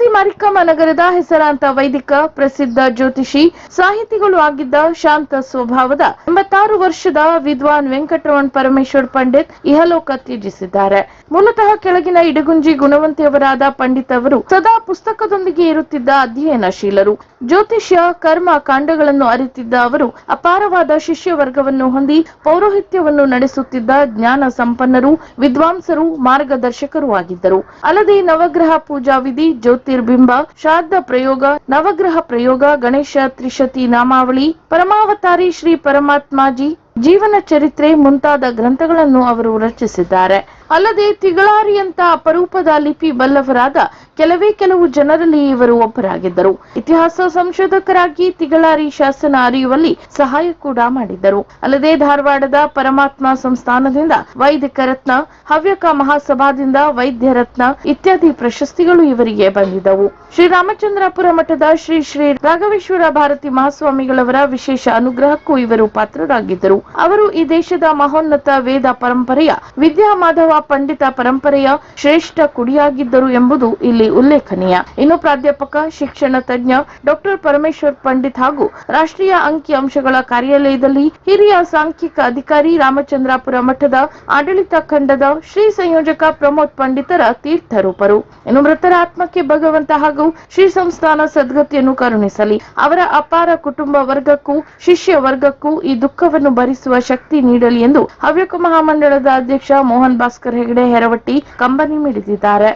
ಶಿರಸಿ ಮಾರಿಕಮ್ಮ ನಗರದ ಹೆಸರಾಂತ ವೈದಿಕ ಪ್ರಸಿದ್ಧ ಜ್ಯೋತಿಷಿ, ಸಾಹಿತಿಗಳು ಆಗಿದ್ದ ಶಾಂತ ಸ್ವಭಾವದ ಎಂಬತ್ತಾರು ವರ್ಷದ ವಿದ್ವಾನ್ ವೆಂಕಟರಮಣ್ ಪರಮೇಶ್ವರ್ ಪಂಡಿತ್ ಇಹಲೋಕ ತ್ಯಜಿಸಿದ್ದಾರೆ. ಮೂಲತಃ ಕೆಳಗಿನ ಇಡಗುಂಜಿ ಗುಣವಂತಿಯವರಾದ ಪಂಡಿತ್ ಅವರು ಸದಾ ಪುಸ್ತಕದೊಂದಿಗೆ ಇರುತ್ತಿದ್ದ ಅಧ್ಯಯನಶೀಲರು. ಜ್ಯೋತಿಷ್ಯ, ಕರ್ಮ, ಕಾಂಡಗಳನ್ನು ಅರಿತಿದ್ದ ಅವರು ಅಪಾರವಾದ ಶಿಷ್ಯ ವರ್ಗವನ್ನು ಹೊಂದಿ ಪೌರೋಹಿತ್ಯವನ್ನು ನಡೆಸುತ್ತಿದ್ದ ಜ್ಞಾನ ಸಂಪನ್ನರು, ವಿದ್ವಾಂಸರು, ಮಾರ್ಗದರ್ಶಕರು ಆಗಿದ್ದರು. ಅಲ್ಲದೆ ನವಗ್ರಹ ಪೂಜಾ ವಿಧಿ ಜ್ಯೋತಿರ್ಬಿಂಬ ಶ್ರಾದ್ದ ಪ್ರಯೋಗ, ನವಗ್ರಹ ಪ್ರಯೋಗ, ಗಣೇಶ ತ್ರಿಶತಿ ನಾಮಾವಳಿ, ಪರಮಾವತಾರಿ ಶ್ರೀ ಪರಮಾತ್ಮಾಜಿ, ಜೀವನ ಚರಿತ್ರೆ ಮುಂತಾದ ಗ್ರಂಥಗಳನ್ನು ಅವರು ರಚಿಸಿದ್ದಾರೆ. ಅಲ್ಲದೆ ತಿಗಳಾರಿಯಂತ ಅಪರೂಪದ ಲಿಪಿ ಬಲ್ಲವರಾದ ಕೆಲವೇ ಕೆಲವು ಜನರಲ್ಲಿ ಇವರು ಒಬ್ಬರಾಗಿದ್ದರು. ಇತಿಹಾಸ ಸಂಶೋಧಕರಾಗಿ ತಿಗಳಾರಿ ಶಾಸನ ಅರಿಯುವಲ್ಲಿ ಸಹಾಯ ಕೂಡ ಮಾಡಿದ್ದರು. ಅಲ್ಲದೆ ಧಾರವಾಡದ ಪರಮಾತ್ಮ ಸಂಸ್ಥಾನದಿಂದ ವೈದಿಕ ರತ್ನ, ಹವ್ಯಕ ಮಹಾಸಭಾದಿಂದ ವೈದ್ಯ ರತ್ನ ಇತ್ಯಾದಿ ಪ್ರಶಸ್ತಿಗಳು ಇವರಿಗೆ ಬಂದಿದ್ದವು. ಶ್ರೀರಾಮಚಂದ್ರಾಪುರ ಮಠದ ಶ್ರೀ ಶ್ರೀ ರಾಘವೇಶ್ವರ ಭಾರತಿ ಮಹಾಸ್ವಾಮಿಗಳವರ ವಿಶೇಷ ಅನುಗ್ರಹಕ್ಕೂ ಇವರು ಪಾತ್ರರಾಗಿದ್ದರು. ಅವರು ಈ ದೇಶದ ಮಹೋನ್ನತ ವೇದ ಪರಂಪರೆಯ ವಿದ್ಯಾ ಮಾಧವ ಪಂಡಿತ ಪರಂಪರೆಯ ಶ್ರೇಷ್ಠ ಕುಡಿಯಾಗಿದ್ದರು ಎಂಬುದು ಇಲ್ಲಿ ಉಲ್ಲೇಖನೀಯ. ಇನ್ನು ಪ್ರಾಧ್ಯಾಪಕ, ಶಿಕ್ಷಣ ತಜ್ಞ ಡಾಕ್ಟರ್ ಪರಮೇಶ್ವರ್ ಪಂಡಿತ್ ಹಾಗೂ ರಾಷ್ಟ್ರೀಯ ಅಂಕಿ ಅಂಶಗಳ ಕಾರ್ಯಾಲಯದಲ್ಲಿ ಹಿರಿಯ ಸಾಂಖ್ಯಿಕ ಅಧಿಕಾರಿ ರಾಮಚಂದ್ರಾಪುರ ಮಠದ ಆಡಳಿತ ಖಂಡದ ಶ್ರೀ ಸಂಯೋಜಕ ಪ್ರಮೋದ್ ಪಂಡಿತರ ತೀರ್ಥರೂಪರು. ಇನ್ನು ಮೃತರ ಆತ್ಮಕ್ಕೆ ಭಗವಂತ ಹಾಗೂ ಶ್ರೀ ಸಂಸ್ಥಾನ ಸದ್ಗತಿಯನ್ನು ಕರುಣಿಸಲಿ. ಅವರ ಅಪಾರ ಕುಟುಂಬ ವರ್ಗಕ್ಕೂ, ಶಿಷ್ಯ ವರ್ಗಕ್ಕೂ ಈ ದುಃಖವನ್ನು ಭರಿಸುವ ಶಕ್ತಿ ನೀಡಲಿ ಎಂದು ಹವ್ಯಕ ಮಹಾಮಂಡಳದ ಅಧ್ಯಕ್ಷ ಮೋಹನ್ ಭಾಸ್ಕರ್ ಹೆಗಡೆ ಹೆರವಟ್ಟಿ ಕಂಬನಿ ಮಿಡಿದಿದ್ದಾರೆ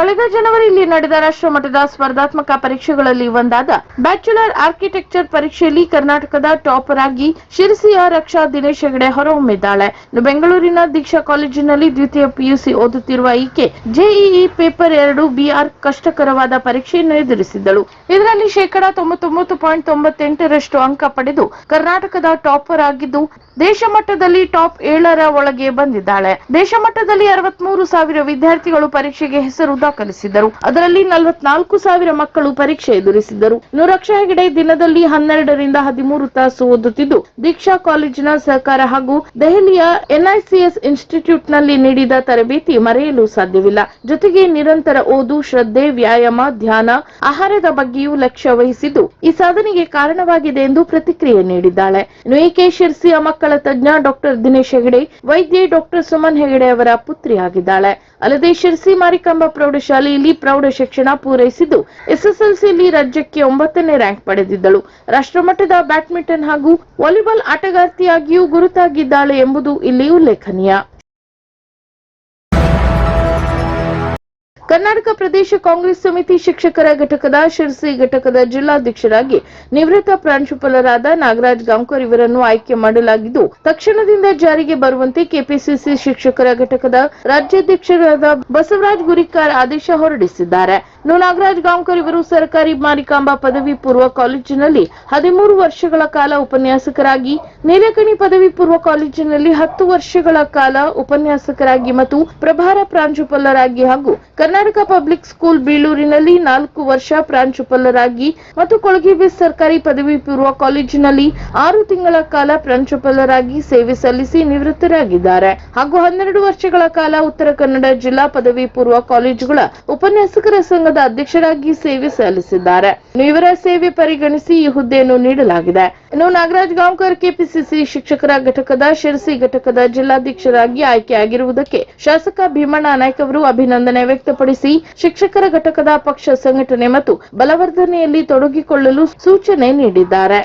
ಕಳೆದ ಜನವರಿಯಲ್ಲಿ ನಡೆದ ರಾಷ್ಟ್ರಮಟ್ಟದ ಸ್ಪರ್ಧಾತ್ಮಕ ಪರೀಕ್ಷೆಗಳಲ್ಲಿ ಒಂದಾದ ಬ್ಯಾಚುಲರ್ ಆರ್ಕಿಟೆಕ್ಚರ್ ಪರೀಕ್ಷೆಯಲ್ಲಿ ಕರ್ನಾಟಕದ ಟಾಪರ್ ಆಗಿ ಶಿರಸಿಯ ರಕ್ಷಾ ದಿನೇಶ್ ಹೆಗಡೆ ಹೊರಹೊಮ್ಮಿದ್ದಾಳೆ. ಬೆಂಗಳೂರಿನ ದೀಕ್ಷಾ ಕಾಲೇಜಿನಲ್ಲಿ ದ್ವಿತೀಯ ಪಿಯುಸಿ ಓದುತ್ತಿರುವ ಈಕೆ ಜೆಇಇ ಪೇಪರ್ ಎರಡು ಬಿಆರ್ ಕಷ್ಟಕರವಾದ ಪರೀಕ್ಷೆಯನ್ನು ಎದುರಿಸಿದ್ದಳು. ಇದರಲ್ಲಿ ಶೇಕಡಾ ತೊಂಬತ್ತೊಂಬತ್ತು ಪಾಯಿಂಟ್ ತೊಂಬತ್ತೆಂಟರಷ್ಟು ಅಂಕ ಪಡೆದು ಕರ್ನಾಟಕದ ಟಾಪರ್ ಆಗಿದ್ದು ದೇಶ ಮಟ್ಟದಲ್ಲಿ ಟಾಪ್ ಏಳರ ಒಳಗೆ ಬಂದಿದ್ದಾಳೆ. ದೇಶ ಮಟ್ಟದಲ್ಲಿ ಅರವತ್ಮೂರು ಸಾವಿರ ವಿದ್ಯಾರ್ಥಿಗಳು ಪರೀಕ್ಷೆಗೆ ಹೆಸರು ದಾಖಲಿಸಿದ್ದರು ಅದರಲ್ಲಿ ನಲವತ್ನಾಲ್ಕು ಸಾವಿರ ಮಕ್ಕಳು ಪರೀಕ್ಷೆ ಎದುರಿಸಿದ್ದರು. ನುರಕ್ಷಾ ರಕ್ಷಾ ಹೆಗಡೆ ದಿನದಲ್ಲಿ ಹನ್ನೆರಡರಿಂದ ಹದಿಮೂರು ತಾಸು ಓದುತ್ತಿದ್ದು, ದೀಕ್ಷಾ ಕಾಲೇಜಿನ ಸಹಕಾರ ಹಾಗೂ ದೆಹಲಿಯ ಎನ್ಐಸಿಎಸ್ ಇನ್ಸ್ಟಿಟ್ಯೂಟ್ನಲ್ಲಿ ನೀಡಿದ ತರಬೇತಿ ಮರೆಯಲು ಸಾಧ್ಯವಿಲ್ಲ. ಜೊತೆಗೆ ನಿರಂತರ ಓದು, ಶ್ರದ್ಧೆ, ವ್ಯಾಯಾಮ, ಧ್ಯಾನ, ಆಹಾರದ ಬಗ್ಗೆಯೂ ಲಕ್ಷ್ಯ ವಹಿಸಿದ್ದು, ಈ ಸಾಧನೆಗೆ ಕಾರಣವಾಗಿದೆ ಎಂದು ಪ್ರತಿಕ್ರಿಯೆ ನೀಡಿದ್ದಾಳೆ. ನುಯಿಕೆ ಶಿರ್ಸಿಯ ಮಕ್ಕಳ ತಜ್ಞ ಡಾಕ್ಟರ್ ದಿನೇಶ್ ಹೆಗಡೆ, ವೈದ್ಯೆ ಡಾಕ್ಟರ್ ಸುಮನ್ ಹೆಗಡೆ ಅವರ ಪುತ್ರಿಯಾಗಿದ್ದಾಳೆ. ಅಲ್ಲದೆ ಶಿರ್ಸಿ ಮಾರಿಕಾಂಬ ಪ್ರೌಢಶಾಲೆಯಲ್ಲಿ ಪ್ರೌಢ ಶಿಕ್ಷಣ ಪೂರೈಸಿದ್ದು, ಎಸ್ಎಸ್ಎಲ್ಸಿಯಲ್ಲಿ ರಾಜ್ಯಕ್ಕೆ ಒಂಬತ್ತನೇ ರ್ಯಾಂಕ್ ಪಡೆದಿದ್ದಳು. ರಾಷ್ಟ್ರಮಟ್ಟದ ಬ್ಯಾಡ್ಮಿಂಟನ್ ಹಾಗೂ ವಾಲಿಬಾಲ್ ಆಟಗಾರ್ತಿಯಾಗಿಯೂ ಗುರುತಾಗಿದ್ದಾಳೆ ಎಂಬುದು ಇಲ್ಲಿ ಉಲ್ಲೇಖನೀಯ ಕರ್ನಾಟಕ ಪ್ರದೇಶ ಕಾಂಗ್ರೆಸ್ ಸಮಿತಿ ಶಿಕ್ಷಕರ ಘಟಕದ ಶಿರಸಿ ಘಟಕದ ಜಿಲ್ಲಾಧ್ಯಕ್ಷರಾಗಿ ನಿವೃತ್ತ ಪ್ರಾಂಶುಪಾಲರಾದ ನಾಗರಾಜ್ ಗಾಂಕೋರ್ ಇವರನ್ನು ಆಯ್ಕೆ ಮಾಡಲಾಗಿದ್ದು, ತಕ್ಷಣದಿಂದ ಜಾರಿಗೆ ಬರುವಂತೆ ಕೆಪಿಸಿಸಿ ಶಿಕ್ಷಕರ ಘಟಕದ ರಾಜ್ಯಾಧ್ಯಕ್ಷರಾದ ಬಸವರಾಜ್ ಗುರಿಕಾರ್ ಆದೇಶ ಹೊರಡಿಸಿದ್ದಾರೆ. ಇನ್ನು ನಾಗರಾಜ್ ಗಾಂವ್ಕರ್ ಇವರು ಸರ್ಕಾರಿ ಮಾರಿಕಾಂಬಾ ಪದವಿ ಪೂರ್ವ ಕಾಲೇಜಿನಲ್ಲಿ ಹದಿಮೂರು ವರ್ಷಗಳ ಕಾಲ ಉಪನ್ಯಾಸಕರಾಗಿ, ನೀಲಕಣಿ ಪದವಿ ಪೂರ್ವ ಕಾಲೇಜಿನಲ್ಲಿ ಹತ್ತು ವರ್ಷಗಳ ಕಾಲ ಉಪನ್ಯಾಸಕರಾಗಿ ಮತ್ತು ಪ್ರಭಾರ ಪ್ರಾಂಶುಪಾಲರಾಗಿ ಹಾಗೂ ಕರ್ನಾಟಕ ಪಬ್ಲಿಕ್ ಸ್ಕೂಲ್ ಬೀಳೂರಿನಲ್ಲಿ ನಾಲ್ಕು ವರ್ಷ ಪ್ರಾಂಶುಪಾಲರಾಗಿ ಮತ್ತು ಕೊಳಗಿಬೀಸ್ ಸರ್ಕಾರಿ ಪದವಿ ಪೂರ್ವ ಕಾಲೇಜಿನಲ್ಲಿ ಆರು ತಿಂಗಳ ಕಾಲ ಪ್ರಾಂಶುಪಾಲರಾಗಿ ಸೇವೆ ಸಲ್ಲಿಸಿ ನಿವೃತ್ತರಾಗಿದ್ದಾರೆ. ಹಾಗೂ ಹನ್ನೆರಡು ವರ್ಷಗಳ ಕಾಲ ಉತ್ತರ ಕನ್ನಡ ಜಿಲ್ಲಾ ಪದವಿ ಪೂರ್ವ ಕಾಲೇಜುಗಳ ಉಪನ್ಯಾಸಕರ ಸಂಘದ ಅಧ್ಯಕ್ಷರಾಗಿ ಸೇವೆ ಸಲ್ಲಿಸಿದ್ದಾರೆ. ಇವರ ಸೇವೆ ಪರಿಗಣಿಸಿ ಈ ಹುದ್ದೆಯನ್ನು ನೀಡಲಾಗಿದೆ. ಇನ್ನು ನಾಗರಾಜ್ ಗಾಂವ್ಕರ್ ಕೆಪಿಸಿಸಿ ಶಿಕ್ಷಕರ ಘಟಕದ ಶಿರಸಿ ಘಟಕದ ಜಿಲ್ಲಾಧ್ಯಕ್ಷರಾಗಿ ಆಯ್ಕೆಯಾಗಿರುವುದಕ್ಕೆ ಶಾಸಕ ಭೀಮಣ್ಣ ನಾಯ್ಕ ಅವರು ಅಭಿನಂದನೆ ವ್ಯಕ್ತಪಡಿಸಿ, ಶಿಕ್ಷಕರ ಘಟಕದ ಪಕ್ಷ ಸಂಘಟನೆ ಮತ್ತು ಬಲವರ್ಧನೆಯಲ್ಲಿ ತೊಡಗಿಕೊಳ್ಳಲು ಸೂಚನೆ ನೀಡಿದ್ದಾರೆ.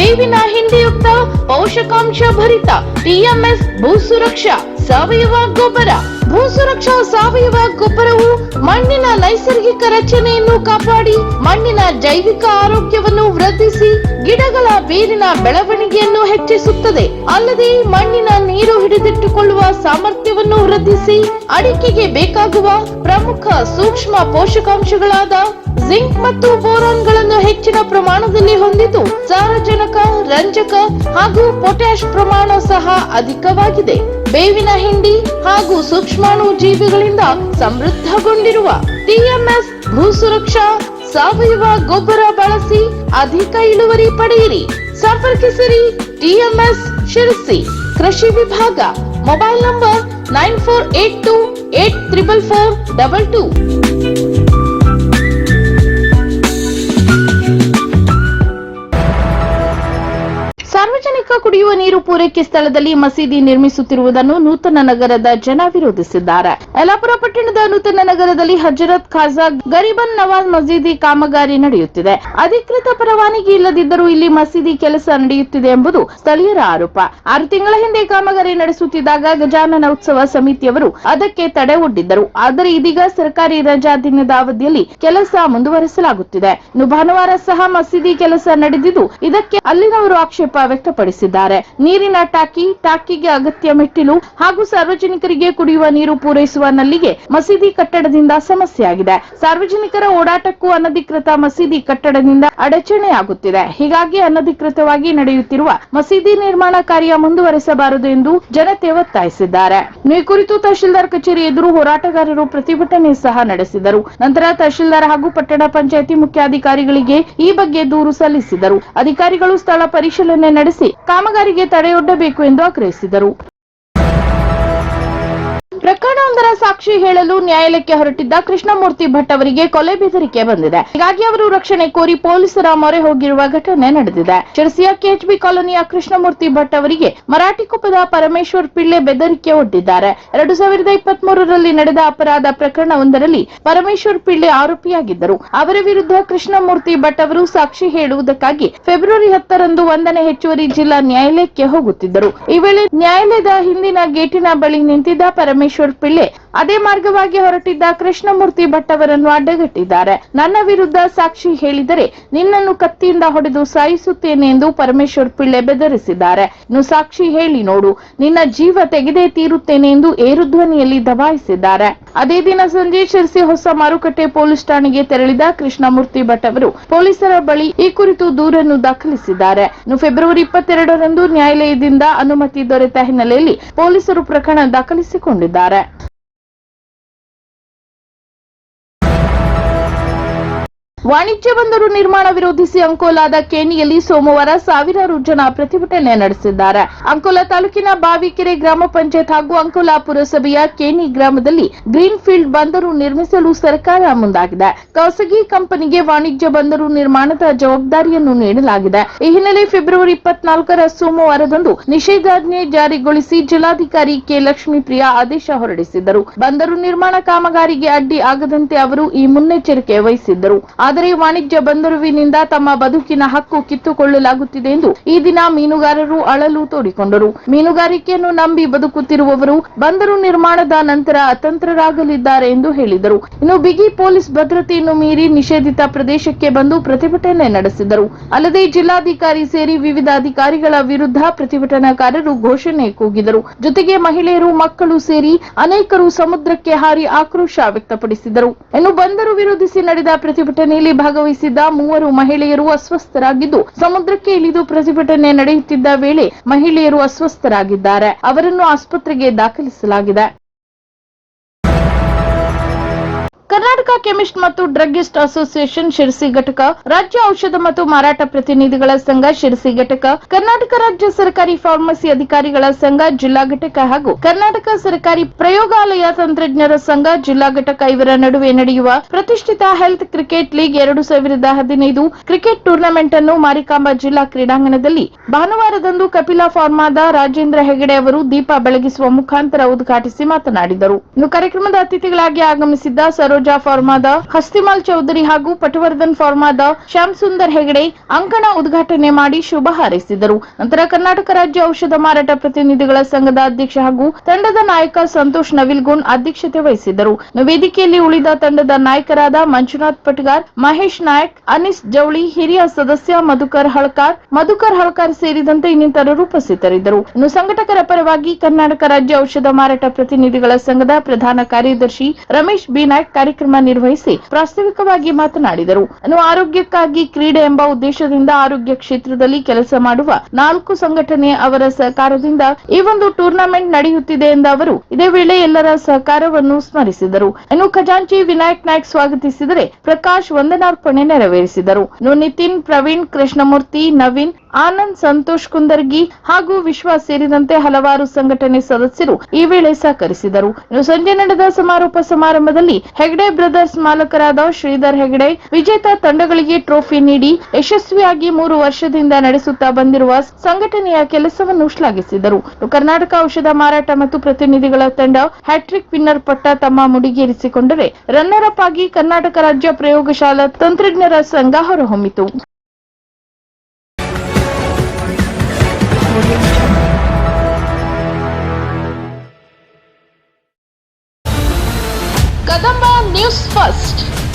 ಬೇವಿನ ಹಿಂಡಿಯುಕ್ತ ಪೋಷಕಾಂಶ ಭರಿತ ಟಿಎಂಎಸ್ ಭೂ ಸುರಕ್ಷಾ ಸಾವಯವ ಗೊಬ್ಬರ. ಭೂ ಸುರಕ್ಷಾ ಸಾವಯವ ಗೊಬ್ಬರವು ಮಣ್ಣಿನ ನೈಸರ್ಗಿಕ ರಚನೆಯನ್ನು ಕಾಪಾಡಿ, ಮಣ್ಣಿನ ಜೈವಿಕ ಆರೋಗ್ಯವನ್ನು ವೃದ್ಧಿಸಿ, ಗಿಡಗಳ ಬೇರಿನ ಬೆಳವಣಿಗೆಯನ್ನು ಹೆಚ್ಚಿಸುತ್ತದೆ. ಅಲ್ಲದೆ ಮಣ್ಣಿನ ನೀರು ಹಿಡಿದಿಟ್ಟುಕೊಳ್ಳುವ ಸಾಮರ್ಥ್ಯವನ್ನು ವೃದ್ಧಿಸಿ ಅಡಿಕೆಗೆ ಬೇಕಾಗುವ ಪ್ರಮುಖ ಸೂಕ್ಷ್ಮ ಪೋಷಕಾಂಶಗಳಾದ ಜಿಂಕ್ ಮತ್ತು ಬೋರಾನ್ಗಳನ್ನು ಹೆಚ್ಚಿನ ಪ್ರಮಾಣದಲ್ಲಿ ಹೊಂದಿದ್ದು ಸಾರಜನಕ, ರಂಜಕ ಹಾಗೂ ಪೊಟ್ಯಾಶ್ ಪ್ರಮಾಣ ಸಹ ಅಧಿಕವಾಗಿದೆ. ಬೇವಿನ ಹಿಂಡಿ ಹಾಗೂ ಸೂಕ್ಷ್ಮಾಣು ಜೀವಿಗಳಿಂದ ಸಮೃದ್ಧಗೊಂಡಿರುವ ಟಿಎಂಎಸ್ ಭೂ ಸುರಕ್ಷಾ ಸಾವಯವ ಗೊಬ್ಬರ ಬಳಸಿ ಅಧಿಕ ಇಳುವರಿ ಪಡೆಯಿರಿ. ಸಂಪರ್ಕಿಸಿರಿ ಟಿಎಂಎಸ್ ಶಿರಸಿ, ಕೃಷಿ ವಿಭಾಗ. Mobile number nine four eight two eight triple four double two ಸಾರ್ವಜನಿಕ ಕುಡಿಯುವ ನೀರು ಪೂರೈಕೆ ಸ್ಥಳದಲ್ಲಿ ಮಸೀದಿ ನಿರ್ಮಿಸುತ್ತಿರುವುದನ್ನು ನೂತನ ನಗರದ ಜನ ವಿರೋಧಿಸಿದ್ದಾರೆ. ಯಲಾಪುರ ಪಟ್ಟಣದ ನೂತನ ನಗರದಲ್ಲಿ ಹಜರತ್ ಖಾಜಾ ಗರಿಬನ್ ನವಾಜ್ ಮಸೀದಿ ಕಾಮಗಾರಿ ನಡೆಯುತ್ತಿದೆ. ಅಧಿಕೃತ ಪರವಾನಗಿ ಇಲ್ಲದಿದ್ದರೂ ಇಲ್ಲಿ ಮಸೀದಿ ಕೆಲಸ ನಡೆಯುತ್ತಿದೆ ಎಂಬುದು ಸ್ಥಳೀಯರ ಆರೋಪ. ಆರು ತಿಂಗಳ ಹಿಂದೆ ಕಾಮಗಾರಿ ನಡೆಸುತ್ತಿದ್ದಾಗ ಗಜಾನನ ಉತ್ಸವ ಸಮಿತಿಯವರು ಅದಕ್ಕೆ ತಡೆ ಒಡ್ಡಿದ್ದರು. ಆದರೆ ಇದೀಗ ಸರ್ಕಾರಿ ರಜಾ ದಿನದ ಅವಧಿಯಲ್ಲಿ ಕೆಲಸ ಮುಂದುವರೆಸಲಾಗುತ್ತಿದೆ. ಇನ್ನು ಭಾನುವಾರ ಸಹ ಮಸೀದಿ ಕೆಲಸ ನಡೆದಿದ್ದು ಇದಕ್ಕೆ ಅಲ್ಲಿನವರು ಆಕ್ಷೇಪ ವ್ಯಕ್ತಪಡಿಸಿದ್ದಾರೆ. ನೀರಿನ ಟಾಕಿ, ಟಾಕಿಗೆ ಅಗತ್ಯ ಮೆಟ್ಟಿಲು ಹಾಗೂ ಸಾರ್ವಜನಿಕರಿಗೆ ಕುಡಿಯುವ ನೀರು ಪೂರೈಸುವ ನಲ್ಲಿಗೆ ಮಸೀದಿ ಕಟ್ಟಡದಿಂದ ಸಮಸ್ಯೆಯಾಗಿದೆ. ಸಾರ್ವಜನಿಕರ ಓಡಾಟಕ್ಕೂ ಅನಧಿಕೃತ ಮಸೀದಿ ಕಟ್ಟಡದಿಂದ ಅಡಚಣೆಯಾಗುತ್ತಿದೆ. ಹೀಗಾಗಿ ಅನಧಿಕೃತವಾಗಿ ನಡೆಯುತ್ತಿರುವ ಮಸೀದಿ ನಿರ್ಮಾಣ ಕಾರ್ಯ ಮುಂದುವರೆಸಬಾರದು ಎಂದು ಜನತೆ ಒತ್ತಾಯಿಸಿದ್ದಾರೆ. ಈ ಕುರಿತು ತಹಶೀಲ್ದಾರ್ ಕಚೇರಿ ಎದುರು ಹೋರಾಟಗಾರರು ಪ್ರತಿಭಟನೆ ಸಹ ನಡೆಸಿದರು. ನಂತರ ತಹಶೀಲ್ದಾರ್ ಹಾಗೂ ಪಟ್ಟಣ ಪಂಚಾಯಿತಿ ಮುಖ್ಯಾಧಿಕಾರಿಗಳಿಗೆ ಈ ಬಗ್ಗೆ ದೂರು ಸಲ್ಲಿಸಿದರು. ಅಧಿಕಾರಿಗಳು ಸ್ಥಳ ಪರಿಶೀಲನೆ ನಡೆಸಿ ಕಾಮಗಾರಿಗೆ ತಡೆಯೊಡ್ಡಬೇಕು ಎಂದು ಆಗ್ರಹಿಸಿದರು ಪ್ರಕರಣವೊಂದರ ಸಾಕ್ಷಿ ಹೇಳಲು ನ್ಯಾಯಾಲಯಕ್ಕೆ ಹೊರಟಿದ್ದ ಕೃಷ್ಣಮೂರ್ತಿ ಭಟ್ ಅವರಿಗೆ ಕೊಲೆ ಬೆದರಿಕೆ ಬಂದಿದೆ. ಹೀಗಾಗಿ ಅವರು ರಕ್ಷಣೆ ಕೋರಿ ಪೊಲೀಸರ ಮೊರೆ ಹೋಗಿರುವ ಘಟನೆ ನಡೆದಿದೆ. ಶಿರಸಿಯ ಕೆಎಚ್ಬಿ ಕಾಲೋನಿಯ ಕೃಷ್ಣಮೂರ್ತಿ ಭಟ್ ಅವರಿಗೆ ಮರಾಠಿಕೊಪ್ಪದ ಪರಮೇಶ್ವರ್ ಪಿಳ್ಳೆ ಬೆದರಿಕೆ ಒಡ್ಡಿದ್ದಾರೆ. ಎರಡು ಸಾವಿರದ ಇಪ್ಪತ್ತ್ ನಡೆದ ಅಪರಾಧ ಪ್ರಕರಣವೊಂದರಲ್ಲಿ ಪರಮೇಶ್ವರ್ ಪಿಳ್ಳೆ ಆರೋಪಿಯಾಗಿದ್ದರು. ಅವರ ವಿರುದ್ಧ ಕೃಷ್ಣಮೂರ್ತಿ ಭಟ್ ಅವರು ಸಾಕ್ಷಿ ಹೇಳುವುದಕ್ಕಾಗಿ ಫೆಬ್ರವರಿ ಹತ್ತರಂದು ಒಂದನೇ ಹೆಚ್ಚುವರಿ ಜಿಲ್ಲಾ ನ್ಯಾಯಾಲಯಕ್ಕೆ ಹೋಗುತ್ತಿದ್ದರು. ಈ ವೇಳೆ ನ್ಯಾಯಾಲಯದ ಹಿಂದಿನ ಗೇಟಿನ ಬಳಿ ನಿಂತಿದ್ದ ಪರಮೇಶ್ವರ್ ಪಿಳ್ಳೆ ಅದೇ ಮಾರ್ಗವಾಗಿ ಹೊರಟಿದ್ದ ಕೃಷ್ಣಮೂರ್ತಿ ಭಟ್ ಅವರನ್ನು ಅಡ್ಡಗಟ್ಟಿದ್ದಾರೆ. ನನ್ನ ವಿರುದ್ಧ ಸಾಕ್ಷಿ ಹೇಳಿದರೆ ನಿನ್ನನ್ನು ಕತ್ತಿಯಿಂದ ಹೊಡೆದು ಸಾಯಿಸುತ್ತೇನೆ ಎಂದು ಪರಮೇಶ್ವರ್ ಪಿಳ್ಳೆ ಬೆದರಿಸಿದ್ದಾರೆ. ಇನ್ನು ಸಾಕ್ಷಿ ಹೇಳಿ ನೋಡು. ನಿನ್ನ ಜೀವ ತೆಗೆದೇ ತೀರುತ್ತೇನೆ ಎಂದು ಏರುಧ್ವನಿಯಲ್ಲಿ ದಬಾಯಿಸಿದ್ದಾರೆ. ಅದೇ ದಿನ ಸಂಜೆ ಶಿರಸಿ ಹೊಸ ಮಾರುಕಟ್ಟೆ ಪೊಲೀಸ್ ಠಾಣೆಗೆ ತೆರಳಿದ ಕೃಷ್ಣಮೂರ್ತಿ ಭಟ್ ಅವರು ಪೊಲೀಸರ ಬಳಿ ಈ ಕುರಿತು ದೂರನ್ನು ದಾಖಲಿಸಿದ್ದಾರೆ. ಫೆಬ್ರವರಿ ಇಪ್ಪತ್ತೆರಡರಂದು ನ್ಯಾಯಾಲಯದಿಂದ ಅನುಮತಿ ದೊರೆತ ಹಿನ್ನೆಲೆಯಲ್ಲಿ ಪೊಲೀಸರು ಪ್ರಕರಣ ದಾಖಲಿಸಿಕೊಂಡಿದ್ದಾರೆ. ತಿಳಿಸಿದ್ದಾರೆ ವಾಣಿಜ್ಯ ಬಂದರು ನಿರ್ಮಾಣ ವಿರೋಧಿಸಿ ಅಂಕೋಲಾದ ಕೇಣಿಯಲ್ಲಿ ಸೋಮವಾರ ಸಾವಿರಾರು ಜನ ಪ್ರತಿಭಟನೆ ನಡೆಸಿದ್ದಾರೆ. ಅಂಕೋಲಾ ತಾಲೂಕಿನ ಬಾವಿಕೆರೆ ಗ್ರಾಮ ಪಂಚಾಯತ್ ಹಾಗೂ ಅಂಕೋಲಾ ಪುರಸಭೆಯ ಕೇಣಿ ಗ್ರಾಮದಲ್ಲಿ ಗ್ರೀನ್ ಫೀಲ್ಡ್ ಬಂದರು ನಿರ್ಮಿಸಲು ಸರ್ಕಾರ ಮುಂದಾಗಿದೆ. ಖಾಸಗಿ ಕಂಪನಿಗೆ ವಾಣಿಜ್ಯ ಬಂದರು ನಿರ್ಮಾಣದ ಜವಾಬ್ದಾರಿಯನ್ನು ನೀಡಲಾಗಿದೆ. ಈ ಹಿನ್ನೆಲೆ ಫೆಬ್ರವರಿ ಇಪ್ಪತ್ನಾಲ್ಕರ ಸೋಮವಾರದಂದು ನಿಷೇಧಾಜ್ಞೆ ಜಾರಿಗೊಳಿಸಿ ಜಿಲ್ಲಾಧಿಕಾರಿ ಕೆ. ಲಕ್ಷ್ಮೀಪ್ರಿಯಾ ಆದೇಶ ಹೊರಡಿಸಿದ್ದರು. ಬಂದರು ನಿರ್ಮಾಣ ಕಾಮಗಾರಿಗೆ ಅಡ್ಡಿ ಆಗದಂತೆ ಅವರು ಈ ಮುನ್ನೆಚ್ಚರಿಕೆ ವಹಿಸಿದ್ದರು. ಆದರೆ ವಾಣಿಜ್ಯ ಬಂದರುವಿನಿಂದ ತಮ್ಮ ಬದುಕಿನ ಹಕ್ಕು ಕಿತ್ತುಕೊಳ್ಳಲಾಗುತ್ತಿದೆ ಎಂದು ಈ ದಿನ ಮೀನುಗಾರರು ಅಳಲು ತೋಡಿಕೊಂಡರು. ಮೀನುಗಾರಿಕೆಯನ್ನು ನಂಬಿ ಬದುಕುತ್ತಿರುವವರು ಬಂದರು ನಿರ್ಮಾಣದ ನಂತರ ಅತಂತ್ರರಾಗಲಿದ್ದಾರೆ ಎಂದು ಹೇಳಿದರು. ಇನ್ನು ಬಿಗಿ ಪೊಲೀಸ್ ಭದ್ರತೆಯನ್ನು ಮೀರಿ ನಿಷೇಧಿತ ಪ್ರದೇಶಕ್ಕೆ ಬಂದು ಪ್ರತಿಭಟನೆ ನಡೆಸಿದರು. ಅಲ್ಲದೆ ಜಿಲ್ಲಾಧಿಕಾರಿ ಸೇರಿ ವಿವಿಧ ಅಧಿಕಾರಿಗಳ ವಿರುದ್ಧ ಪ್ರತಿಭಟನಾಕಾರರು ಘೋಷಣೆ ಕೂಗಿದರು. ಜೊತೆಗೆ ಮಹಿಳೆಯರು, ಮಕ್ಕಳು ಸೇರಿ ಅನೇಕರು ಸಮುದ್ರಕ್ಕೆ ಹಾರಿ ಆಕ್ರೋಶ ವ್ಯಕ್ತಪಡಿಸಿದರು. ಇನ್ನು ಬಂದರು ವಿರೋಧಿಸಿ ನಡೆದ ಪ್ರತಿಭಟನೆಯಲ್ಲಿ ಭಾಗವಹಿಸಿದ್ದ ಮೂವರು ಮಹಿಳೆಯರು ಅಸ್ವಸ್ಥರಾಗಿದ್ದು, ಸಮುದ್ರಕ್ಕೆ ಇಳಿದು ಪ್ರತಿಭಟನೆ ನಡೆಯುತ್ತಿದ್ದ ವೇಳೆ ಮಹಿಳೆಯರು ಅಸ್ವಸ್ಥರಾಗಿದ್ದಾರೆ. ಅವರನ್ನು ಆಸ್ಪತ್ರೆಗೆ ದಾಖಲಿಸಲಾಗಿದೆ. ಕರ್ನಾಟಕ ಕೆಮಿಸ್ಟ್ ಮತ್ತು ಡ್ರಗ್ಗಿಸ್ಟ್ ಅಸೋಸಿಯೇಷನ್ ಶಿರಸಿ ಘಟಕ, ರಾಜ್ಯ ಔಷಧ ಮತ್ತು ಮಾರಾಟ ಪ್ರತಿನಿಧಿಗಳ ಸಂಘ ಶಿರಸಿ ಘಟಕ, ಕರ್ನಾಟಕ ರಾಜ್ಯ ಸರ್ಕಾರಿ ಫಾರ್ಮಸಿ ಅಧಿಕಾರಿಗಳ ಸಂಘ ಜಿಲ್ಲಾ ಘಟಕ ಹಾಗೂ ಕರ್ನಾಟಕ ಸರ್ಕಾರಿ ಪ್ರಯೋಗಾಲಯ ತಂತ್ರಜ್ಞರ ಸಂಘ ಜಿಲ್ಲಾ ಘಟಕ ಇವರ ನಡುವೆ ನಡೆಯುವ ಪ್ರತಿಷ್ಠಿತ ಹೆಲ್ತ್ ಕ್ರಿಕೆಟ್ ಲೀಗ್ ಎರಡು ಸಾವಿರದ ಹದಿನೈದು ಕ್ರಿಕೆಟ್ ಟೂರ್ನಮೆಂಟ್ ಅನ್ನು ಮಾರಿಕಾಂಬಾ ಜಿಲ್ಲಾ ಕ್ರೀಡಾಂಗಣದಲ್ಲಿ ಭಾನುವಾರದಂದು ಕಪಿಲಾ ಫಾರ್ಮಾದ ರಾಜೇಂದ್ರ ಹೆಗಡೆ ಅವರು ದೀಪ ಬೆಳಗಿಸುವ ಮುಖಾಂತರ ಉದ್ಘಾಟಿಸಿ ಮಾತನಾಡಿದರು. ಇನ್ನು ಕಾರ್ಯಕ್ರಮದ ಅತಿಥಿಗಳಾಗಿ ಆಗಮಿಸಿದ್ದ ಸರೋಜಾ ಫಾರ್ಮಾದ ಹಸ್ತಿಮಾಲ್ ಚೌಧರಿ ಹಾಗೂ ಪಟವರ್ಧನ್ ಫಾರ್ಮಾದ ಶ್ಯಾಮ್ ಸುಂದರ್ ಹೆಗಡೆ ಅಂಕಣ ಉದ್ಘಾಟನೆ ಮಾಡಿ ಶುಭ ಹಾರೈಸಿದರು. ನಂತರ ಕರ್ನಾಟಕ ರಾಜ್ಯ ಔಷಧ ಮಾರಾಟ ಪ್ರತಿನಿಧಿಗಳ ಸಂಘದ ಅಧ್ಯಕ್ಷ ಹಾಗೂ ತಂಡದ ನಾಯಕ ಸಂತೋಷ್ ನವಿಲ್ಗುಣ್ ಅಧ್ಯಕ್ಷತೆ ವಹಿಸಿದ್ದರು ಇನ್ನು ವೇದಿಕೆಯಲ್ಲಿ ಉಳಿದ ತಂಡದ ನಾಯಕರಾದ ಮಂಜುನಾಥ್ ಪಟ್ಗಾರ್, ಮಹೇಶ್ ನಾಯಕ್, ಅನಿಸ್ ಜವಳಿ, ಹಿರಿಯ ಸದಸ್ಯ ಮಧುಕರ್ ಹಳ್ಕಾರ್ ಮಧುಕರ್ ಹಳ್ಕಾರ್ ಸೇರಿದಂತೆ ಇನ್ನಿತರರು ಉಪಸ್ಥಿತರಿದ್ದರು. ಇನ್ನು ಸಂಘಟಕರ ಪರವಾಗಿ ಕರ್ನಾಟಕ ರಾಜ್ಯ ಔಷಧ ಮಾರಾಟ ಪ್ರತಿನಿಧಿಗಳ ಸಂಘದ ಪ್ರಧಾನ ಕಾರ್ಯದರ್ಶಿ ರಮೇಶ್ ಬಿ ನಾಯ್ಕ್ ಕಾರ್ಯಕ್ರಮ ನಿರ್ವಹಿಸಿ ಪ್ರಾಸ್ತಾವಿಕವಾಗಿ ಮಾತನಾಡಿದರು. ಆರೋಗ್ಯಕ್ಕಾಗಿ ಕ್ರೀಡೆ ಎಂಬ ಉದ್ದೇಶದಿಂದ ಆರೋಗ್ಯ ಕ್ಷೇತ್ರದಲ್ಲಿ ಕೆಲಸ ಮಾಡುವ ನಾಲ್ಕು ಸಂಘಟನೆ ಅವರ ಸಹಕಾರದಿಂದ ಈ ಒಂದು ಟೂರ್ನಮೆಂಟ್ ನಡೆಯುತ್ತಿದೆ ಎಂದ ಅವರು, ಇದೇ ವೇಳೆ ಎಲ್ಲರ ಸಹಕಾರವನ್ನು ಸ್ಮರಿಸಿದರು. ಇನ್ನು ಖಜಾಂಚಿ ವಿನಾಯಕ್ ನಾಯ್ಕ್ ಸ್ವಾಗತಿಸಿದರೆ ಪ್ರಕಾಶ್ ವಂದನಾರ್ಪಣೆ ನೆರವೇರಿಸಿದರು. ನಿತಿನ್, ಪ್ರವೀಣ್, ಕೃಷ್ಣಮೂರ್ತಿ, ನವೀನ್ ಆನಂದ್, ಸಂತೋಷ್ ಕುಂದರ್ಗಿ ಹಾಗೂ ವಿಶ್ವ ಸೇರಿದಂತೆ ಹಲವಾರು ಸಂಘಟನೆ ಸದಸ್ಯರು ಈ ವೇಳೆ ಸಹಕರಿಸಿದರು. ಇನ್ನು ಸಂಜೆ ನಡೆದ ಸಮಾರೋಪ ಸಮಾರಂಭದಲ್ಲಿ ಹೆಗ್ಡೆ ಬ್ರದರ್ಸ್ ಮಾಲಕರಾದ ಶ್ರೀಧರ್ ಹೆಗ್ಡೆ, ವಿಜೇತ ತಂಡಗಳಿಗೆ ಟ್ರೋಫಿ ನೀಡಿ ಯಶಸ್ವಿಯಾಗಿ ಮೂರು ವರ್ಷದಿಂದ ನಡೆಸುತ್ತಾ ಬಂದಿರುವ ಸಂಘಟನೆಯ ಕೆಲಸವನ್ನು ಶ್ಲಾಘಿಸಿದರು. ಕರ್ನಾಟಕ ಔಷಧ ಮಾರಾಟ ಮತ್ತು ಪ್ರತಿನಿಧಿಗಳ ತಂಡ ಹ್ಯಾಟ್ರಿಕ್ ವಿನ್ನರ್ ಪಟ್ಟ ತಮ್ಮ ಮುಡಿಗೇರಿಸಿಕೊಂಡರೆ ರನ್ನರ್ ಅಪ್ ಆಗಿ ಕರ್ನಾಟಕ ರಾಜ್ಯ ಪ್ರಯೋಗಶಾಲಾ ತಂತ್ರಜ್ಞರ ಸಂಘ ಹೊರಹೊಮ್ಮಿತು.